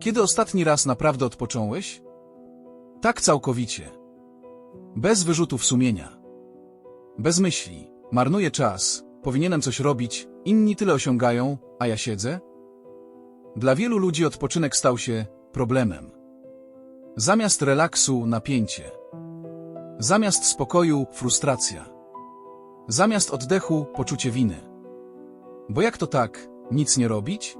Kiedy ostatni raz naprawdę odpocząłeś? Tak całkowicie. Bez wyrzutów sumienia. Bez myśli. Marnuję czas. Powinienem coś robić. Inni tyle osiągają, a ja siedzę? Dla wielu ludzi odpoczynek stał się problemem. Zamiast relaksu napięcie. Zamiast spokoju frustracja. Zamiast oddechu poczucie winy. Bo jak to tak, nic nie robić?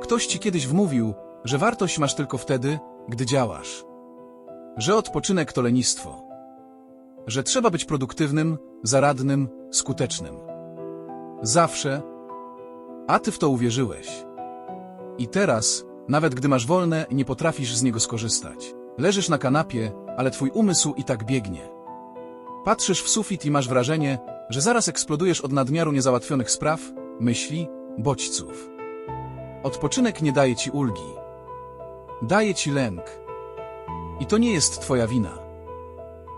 Ktoś ci kiedyś wmówił, że wartość masz tylko wtedy, gdy działasz. Że odpoczynek to lenistwo. Że trzeba być produktywnym, zaradnym, skutecznym. Zawsze. A ty w to uwierzyłeś. I teraz, nawet gdy masz wolne, nie potrafisz z niego skorzystać. Leżysz na kanapie, ale twój umysł i tak biegnie. Patrzysz w sufit i masz wrażenie, że zaraz eksplodujesz od nadmiaru niezałatwionych spraw, myśli, bodźców. Odpoczynek nie daje ci ulgi. Daje ci lęk. I to nie jest twoja wina.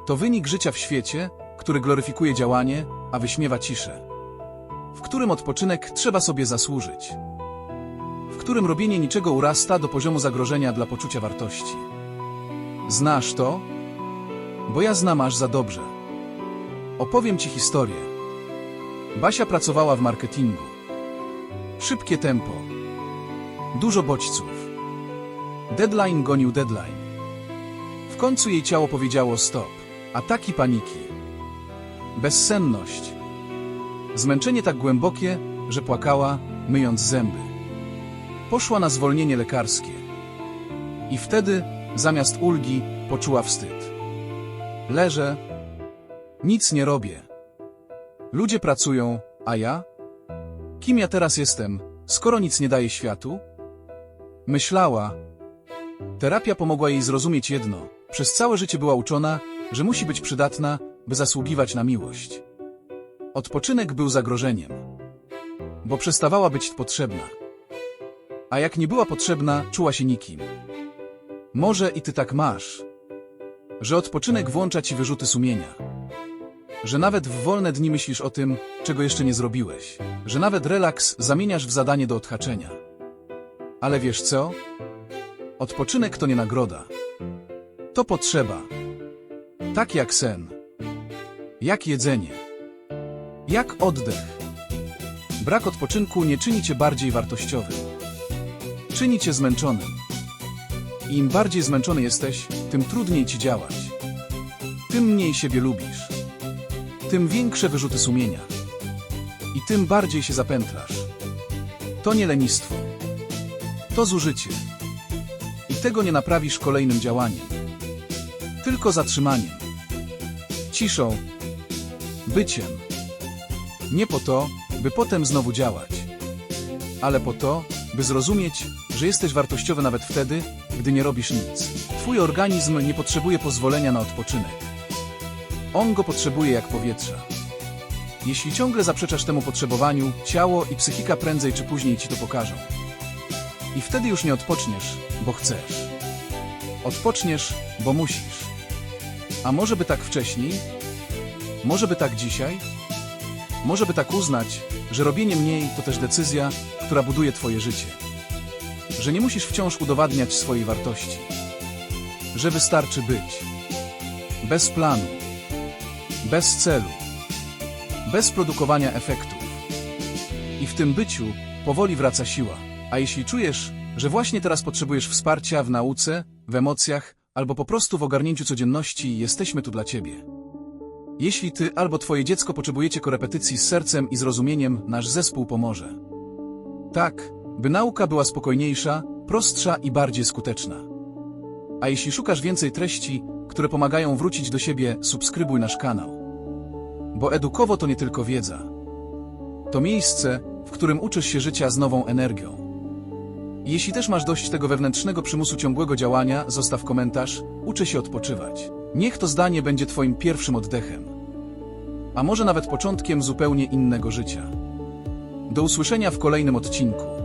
To wynik życia w świecie, który gloryfikuje działanie, a wyśmiewa ciszę. W którym odpoczynek trzeba sobie zasłużyć. W którym robienie niczego urasta do poziomu zagrożenia dla poczucia wartości. Znasz to? Bo ja znam aż za dobrze. Opowiem ci historię. Basia pracowała w marketingu. Szybkie tempo. Dużo bodźców. Deadline gonił deadline. W końcu jej ciało powiedziało stop. Ataki paniki. Bezsenność. Zmęczenie tak głębokie, że płakała, myjąc zęby. Poszła na zwolnienie lekarskie. I wtedy, zamiast ulgi, poczuła wstyd. Leżę. Nic nie robię. Ludzie pracują, a ja? Kim ja teraz jestem, skoro nic nie daje światu? Myślała. Terapia pomogła jej zrozumieć jedno. Przez całe życie była uczona, że musi być przydatna, by zasługiwać na miłość. Odpoczynek był zagrożeniem, bo przestawała być potrzebna. A jak nie była potrzebna, czuła się nikim. Może i ty tak masz, że odpoczynek włącza ci wyrzuty sumienia. Że nawet w wolne dni myślisz o tym, czego jeszcze nie zrobiłeś. Że nawet relaks zamieniasz w zadanie do odhaczenia. Ale wiesz co? Odpoczynek to nie nagroda. To potrzeba. Tak jak sen. Jak jedzenie. Jak oddech. Brak odpoczynku nie czyni cię bardziej wartościowym. Czyni cię zmęczonym. Im bardziej zmęczony jesteś, tym trudniej ci działać. Tym mniej siebie lubisz. Tym większe wyrzuty sumienia. I tym bardziej się zapętlasz. To nie lenistwo. To zużycie. I tego nie naprawisz kolejnym działaniem. Tylko zatrzymaniem. Ciszą. Byciem. Nie po to, by potem znowu działać. Ale po to, by zrozumieć, że jesteś wartościowy nawet wtedy, gdy nie robisz nic. Twój organizm nie potrzebuje pozwolenia na odpoczynek. On go potrzebuje jak powietrza. Jeśli ciągle zaprzeczasz temu potrzebowaniu, ciało i psychika prędzej czy później ci to pokażą. I wtedy już nie odpoczniesz, bo chcesz. Odpoczniesz, bo musisz. A może by tak wcześniej? Może by tak dzisiaj? Może by tak uznać, że robienie mniej to też decyzja, która buduje twoje życie. Że nie musisz wciąż udowadniać swojej wartości. Że wystarczy być. Bez planu. Bez celu. Bez produkowania efektów. I w tym byciu powoli wraca siła. A jeśli czujesz, że właśnie teraz potrzebujesz wsparcia w nauce, w emocjach, albo po prostu w ogarnięciu codzienności, jesteśmy tu dla Ciebie. Jeśli Ty albo Twoje dziecko potrzebujecie korepetycji z sercem i zrozumieniem, nasz zespół pomoże. Tak, by nauka była spokojniejsza, prostsza i bardziej skuteczna. A jeśli szukasz więcej treści, które pomagają wrócić do siebie, subskrybuj nasz kanał. Bo edukowo to nie tylko wiedza. To miejsce, w którym uczysz się życia z nową energią. Jeśli też masz dość tego wewnętrznego przymusu ciągłego działania, zostaw komentarz, uczę się odpoczywać. Niech to zdanie będzie Twoim pierwszym oddechem. A może nawet początkiem zupełnie innego życia. Do usłyszenia w kolejnym odcinku.